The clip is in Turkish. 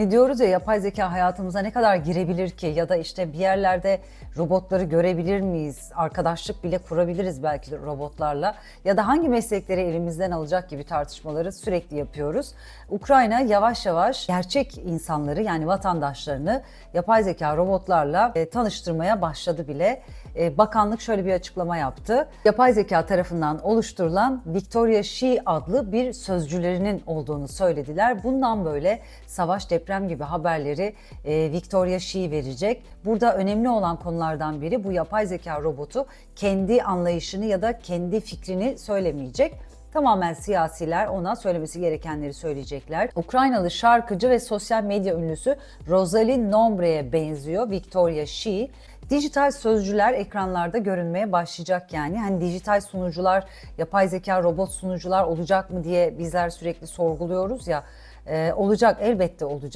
Hani diyoruz ya yapay zeka hayatımıza ne kadar girebilir ki ya da işte bir yerlerde robotları görebilir miyiz? Arkadaşlık bile kurabiliriz belki robotlarla ya da hangi meslekleri elimizden alacak gibi tartışmaları sürekli yapıyoruz. Ukrayna yavaş yavaş gerçek insanları yani vatandaşlarını yapay zeka robotlarla e, tanıştırmaya başladı bile. E, bakanlık şöyle bir açıklama yaptı. Yapay zeka tarafından oluşturulan Victoria She adlı bir sözcülerinin olduğunu söylediler. Bundan böyle savaş, deprem gibi haberleri e, Victoria She verecek. Burada önemli olan konulardan biri bu yapay zeka robotu kendi anlayışını ya da kendi fikrini söylemeyecek. Tamamen siyasiler ona söylemesi gerekenleri söyleyecekler. Ukraynalı şarkıcı ve sosyal medya ünlüsü Rosalie Nombre'ye benziyor Victoria She. Dijital sözcüler ekranlarda görünmeye başlayacak yani. Hani dijital sunucular, yapay zeka robot sunucular olacak mı diye bizler sürekli sorguluyoruz ya. Ee, olacak elbette olacak.